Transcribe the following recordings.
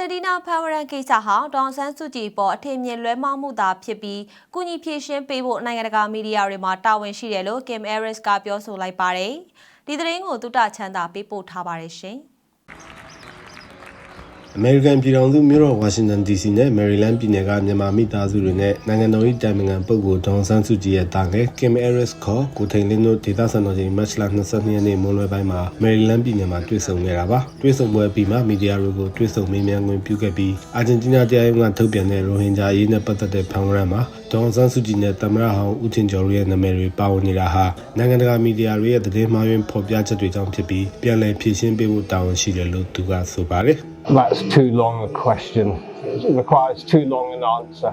ဂျင်တီးနားဖမ်းဝရန်ကိစ္စဟာဒေါန်ဆန်းစုကြည်ပေါ်အထင်မြင်လွဲမှားမှုသာဖြစ်ပြီးကုညီဖြည့်ရှင်းပေးဖို့နိုင်ငံတကာမီဒီယာတွေမှာတာဝန်ရှိတယ်လို့ Kim Harris ကပြောဆိုလိုက်ပါတယ်။ဒီသတင်းကိုတုတချမ်းသာပေးပို့ထားပါတယ်ရှင်။ အမေရိကန်ပြည်ထောင်စုမြို့တော်ဝါရှင်တန် DC နဲ့မယ်ရီလန်းပြည်နယ်ကမြန်မာမိသားစုတွေနဲ့နိုင်ငံတော်၏တိုင်ပင်ခံပုဂ္ဂိုလ်ဒေါန်ဆန်းစုကြည်ရဲ့တာငယ် Kim Harris ခေါ်ကိုထိန်လင်းတို့ဒေသစံတော်ချိန်မတ်လ22ရက်နေ့မွန်းလွဲပိုင်းမှာမယ်ရီလန်းပြည်နယ်မှာတွေ့ဆုံခဲ့တာပါတွေ့ဆုံပွဲပြီးမှမီဒီယာတွေကိုတွေ့ဆုံမေးမြန်းခွင့်ပြုခဲ့ပြီးအာဂျင်တီးနားတရားရုံးကထုတ်ပြန်တဲ့ရိုဟင်ဂျာအရေးနဲ့ပတ်သက်တဲ့ဖန်ဝရမ်းမှာဒေါန်ဆန်းစုကြည်နဲ့သမ္မတဟောင်းဦးထင်ကျော်တို့ရဲ့နာမည်တွေပါဝင်နေတာဟာနိုင်ငံတကာမီဒီယာတွေရဲ့သတင်းမှားယွင်းဖော်ပြချက်တွေကြောင့်ဖြစ်ပြီးပြန်လည်ဖြေရှင်းပေးဖို့တာဝန်ရှိတယ်လို့သူကဆိုပါတယ် That's too long a question. It requires too long an answer.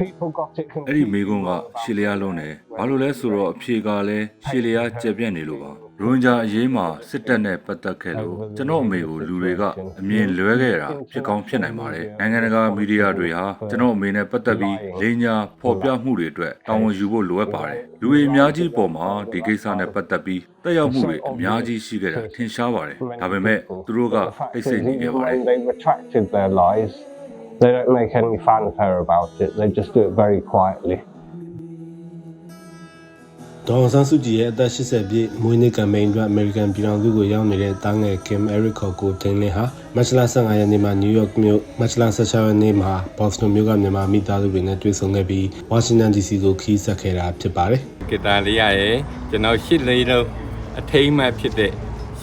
People got it အဲ့ဒီ confused. မိကုန်းကရှေလျားလုံးတယ်ဘာလို့လဲဆိုတော့အဖြေကလည်းရှေလျားကျက်ပြန့်နေလို့ပါ ရိုဟင်ဂျာအရေးမှာစစ်တပ်နဲ့ပတ်သက်ခဲ့လို့ကျွန်တော်အမေကိုလူတွေကအမြင်လွဲခဲ့တာဖြစ်ကောင်းဖြစ်နိုင်ပါတယ်နိုင်ငံတကာမီဒီယာတွေဟာကျွန်တော်အမေနဲ့ပတ်သက်ပြီးလိန်ညာဖော်ပြမှုတွေအတွက်တာဝန်ယူဖို့လိုအပ်ပါတယ်လူတွေအများကြီးပေါ်မှာဒီကိစ္စနဲ့ပတ်သက်ပြီးတက်ရောက်မှုတွေအများကြီးရှိခဲ့တာထင်ရှားပါတယ်ဒါပေမဲ့သူတို့ကတိတ်ဆိတ်နေခဲ့ပါတယ် When they retracted their lies, they don't make any fanfare about it. They just do it very quietly. ဒေါန်ဆန်းစုကြည်ရဲ့အသက်80ပြည့်မွေးနေ့ကမ်ပိန်းအတွက်အမေရိကန်ပြည်ထောင်စုကိုရောက်နေတဲ့တားငယ် Kim Eric ခေါ်ကိုထိန်လင်းဟာမတ်လ15ရက်နေ့မှာနယူးယောက်မြို့မတ်လ16ရက်နေ့မှာဘော့စတွန်မြို့ကမြန်မာမိသားစုတွေနဲ့တွေ့ဆုံခဲ့ပြီးဝါရှင်တန် DC ကိုခီးဆက်ခဲ့တာဖြစ်ပါတယ်ဂီတာလေးရရဲ့ကျွန်တော်ရှစ်လေးလုံးအထိမ့်မှတ်ဖြစ်တဲ့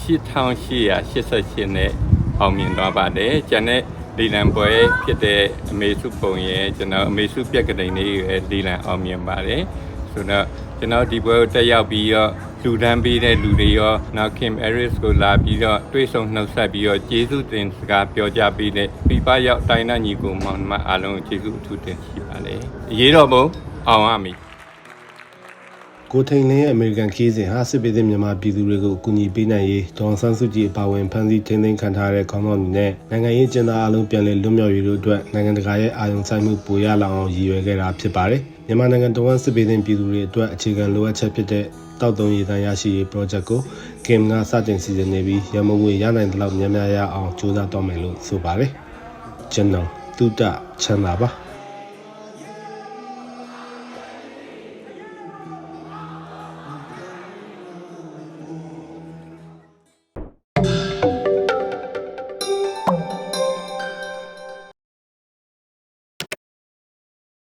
8888နဲ့အောင်မြင်သွားပါတယ်။ကျန်တဲ့လီလံပွဲဖြစ်တဲ့အမေစုပုံရဲ့ကျွန်တော်အမေစုပြက်ကတိန်လေးရဲ့လီလံအောင်မြင်ပါတယ်။ ဆိုတော့ကျွန်တော်ဒီပွဲကိုတက်ရောက်ပြီးတော့လူတန်းပေးတဲ့လူတွေရောနောက် Kim Harris ကိုလာပြီးတော့တွေ့ဆုံနှုတ်ဆက်ပြီးတော့ကျေးဇူးတင်စကားပြောကြပေးတဲ့ပြပရောက်တိုင်းနာညီကိုမောင်နှမအားလုံးကိုကျေးဇူးအထူးတင်ရှိပါတယ်။အရေးတော်ပုံအောင်ရမည် ကိုထိန်လင်းရဲ့အမေရိကန်ခီးစဉ်ဟာစစ်ပေးတဲ့မြန်မာပြည်သူတွေကိုအကူအညီပေးနိုင်ရေးဒေါန်ဆန်းစုကြည်အပါအဝင်ဖန်ဆီးထိန်းသိမ်းခံထားရတဲ့ခေါင်းဆောင်တွေနဲ့နိုင်ငံရေးကျင်းသားအလုံးပြန်လည်လွတ်မြောက်ရေးတို့အတွက်နိုင်ငံတကာရဲ့အာရုံစိုက်မှုပိုရလာအောင်ရည်ရွယ်ခဲ့တာဖြစ်ပါတယ်။မြန်မာနိုင်ငံတော်ဝန်စစ်ပေးတဲ့ပြည်သူတွေအတွက်အခြေခံလိုအပ်ချက်ဖြစ်တဲ့တောက်တုံးရည်တန်းရရှိရေး project ကို Kim ကစတင်စီစဉ်နေပြီးရမုံငွေရနိုင်တဲ့လောက်များများရအောင်ကြိုးစားတော့မယ်လို့ဆိုပါတယ်။ကျွန်တော်တုတ္တချမ်းသာပါ။